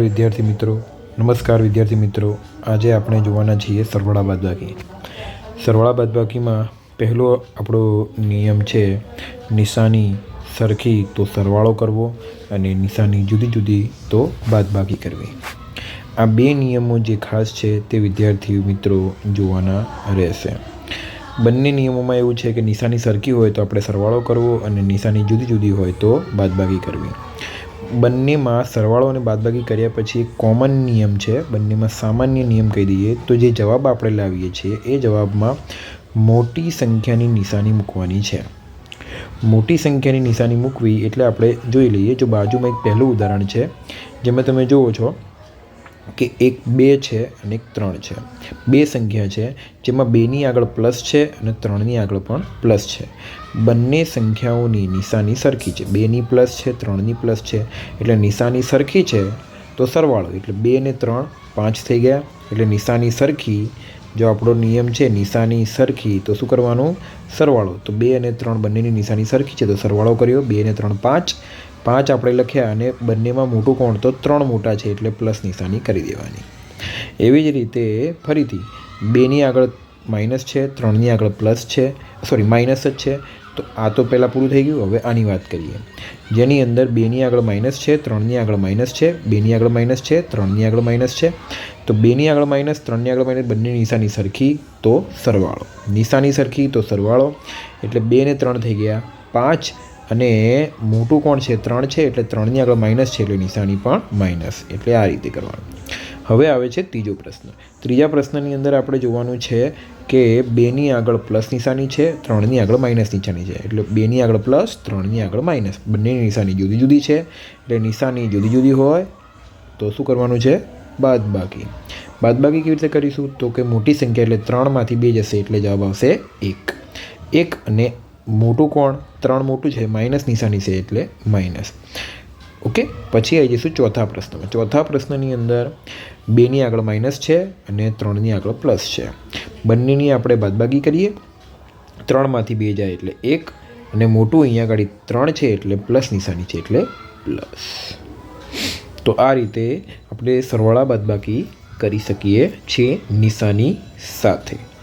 વિદ્યાર્થી મિત્રો. નમસ્કાર વિદ્યાર્થી મિત્રો. આજે આપણે જોવાના છીએ સરવાળા બાદબાકી. સરવાળા બાદબાકીમાં પહેલો આપણો નિયમ છે, નિશાની સરખી તો સરવાળો કરવો અને નિશાની જુદી જુદી તો બાદબાકી કરવી. આ બે નિયમો જે ખાસ છે તે વિદ્યાર્થી મિત્રો જોવાના રહેશે. બંને નિયમોમાં એવું છે કે નિશાની સરખી હોય તો આપણે સરવાળો કરવો અને નિશાની જુદી જુદી હોય તો બાદબાકી કરવી. બંનેમાં સરવાળો બાદબાકી કર્યા પછી એક કોમન નિયમ છે, બંનેમાં સામાન્ય નિયમ કહી દઈએ, તો જે જવાબ આપણે લાવીએ છીએ એ જવાબમાં મોટી સંખ્યાની નિશાની મૂકવાની છે. મોટી સંખ્યાની નિશાની મૂકવી એટલે આપણે જોઈ લઈએ જો બાજુમાં એક પહેલું ઉદાહરણ છે, જેમાં તમે જુઓ છો કે એક બે છે અને એક ત્રણ છે. બે સંખ્યા છે, જેમાં બેની આગળ પ્લસ છે અને ત્રણની આગળ પણ પ્લસ છે. બંને સંખ્યાઓની નિશાની સરખી છે. બેની પ્લસ છે, ત્રણની પ્લસ છે. એટલે નિશાની સરખી છે તો સરવાળો. એટલે બે ને ત્રણ પાંચ થઈ ગયા. એટલે નિશાની સરખી. જો આપણો નિયમ છે નિશાની સરખી, તો શું કરવાનું? સરવાળો. તો બે અને ત્રણ બંનેની નિશાની સરખી છે તો સરવાળો કર્યો. બે ને ત્રણ પાંચ. પાંચ આપણે લખ્યા અને બંનેમાં મોટું કોણ? તો ત્રણ મોટા છે એટલે પ્લસ નિશાની કરી દેવાની. એવી જ રીતે ફરીથી બેની આગળ માઇનસ છે, ત્રણની આગળ પ્લસ છે, સોરી, માઇનસ જ છે. તો આ તો પહેલાં પૂરું થઈ ગયું, હવે આની વાત કરીએ. જેની અંદર બેની આગળ માઇનસ છે, ત્રણની આગળ માઇનસ છે, બેની આગળ માઇનસ છે, ત્રણની આગળ માઇનસ છે. તો બેની આગળ માઇનસ, ત્રણની આગળ માઇનસ, બંને નિશાની સરખી, તો સરવાળો. નિશાની સરખી, તો સરવાળો. એટલે બે ને ત્રણ થઈ ગયા. પાંચ અને મોટું કોણ છે? ત્રણ છે, એટલે ત્રણની આગળ માઇનસ છે, એટલે નિશાની પણ માઇનસ એટલે આ રીતે કરવાનું. હવે આવે છે ત્રીજો પ્રશ્ન. ત્રીજા પ્રશ્નની અંદર આપણે જોવાનું છે કે બેની આગળ પ્લસ નિશાની છે, ત્રણની આગળ માઇનસ નિશાની છે. એટલે બેની આગળ પ્લસ ત્રણની આગળ માઇનસ બંનેની નિશાની જુદી જુદી છે, એટલે નિશાની જુદી જુદી હોય, તો શું કરવાનું છે? બાદબાકી. બાદબાકી કેવી રીતે કરીશું? તો કે મોટી સંખ્યા એટલે ત્રણમાંથી બે જશે, એટલે જવાબ આવશે એક. એક અને મોટું કોણ? ત્રણ મોટું છે. માઇનસ નિશાની છે એટલે માઇનસ. ઓકે? પછી આવી જઈશું ચોથા પ્રશ્નમાં. ચોથા પ્રશ્નની અંદર બેની આગળ માઇનસ છે અને ત્રણની આગળ પ્લસ છે. બંનેની આપણે બાદબાકી કરીએ. ત્રણમાંથી બે જાય એટલે એક અને મોટું અહીંયા આગળ ત્રણ છે એટલે પ્લસ નિશાની છે એટલે પ્લસ. તો આ રીતે આપણે સરવાળા બાદબાકી કરી શકીએ છીએ નિશાની સાથે.